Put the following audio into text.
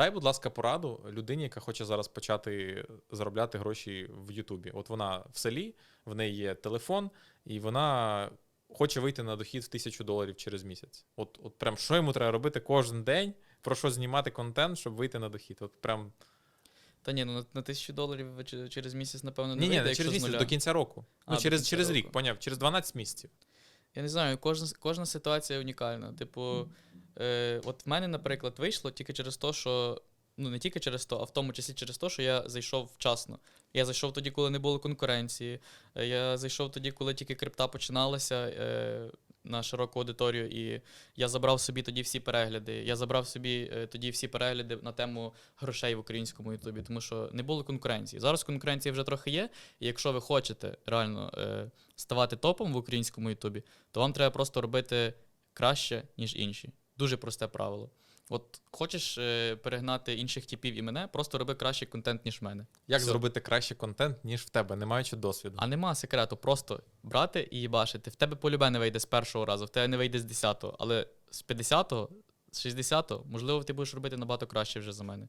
Дай, будь ласка, пораду людині, яка хоче зараз почати заробляти гроші в Ютубі. От вона в селі, в неї є телефон, і вона хоче вийти на дохід в тисячу доларів через місяць. От, от прям що йому треба робити кожен день, про що знімати контент, щоб вийти на дохід. От прям Та ні, ну на, на тисячу доларів через місяць, напевно, не ні, ні, вийде, не якщо через місяць, до кінця року. А, Ну, через, кінця через року. рік, поняв, через 12 місяців. Я не знаю, кожна, кожна ситуація унікальна. Типу, е, от в мене, наприклад, вийшло тільки через те, що. Ну, не тільки через то, а в тому числі через те, що я зайшов вчасно. Я зайшов тоді, коли не було конкуренції. е, Я зайшов тоді, коли тільки крипта починалася е, на широку аудиторію, і я забрав собі тоді всі перегляди. Я забрав собі е, тоді всі перегляди на тему грошей в українському Ютубі, тому що не було конкуренції. Зараз конкуренції вже трохи є. І якщо ви хочете реально е, ставати топом в українському Ютубі, то вам треба просто робити краще, ніж інші. Дуже просте правило. От хочеш е, перегнати інших типів і мене, просто роби кращий контент, ніж в мене. Як Все. зробити кращий контент, ніж в тебе, не маючи досвіду? А нема секрету, просто брати і їбашити. В тебе полюбе не вийде з першого разу, в тебе не вийде з десятого, але з 50-го, з 60-го, можливо, ти будеш робити набагато краще вже за мене.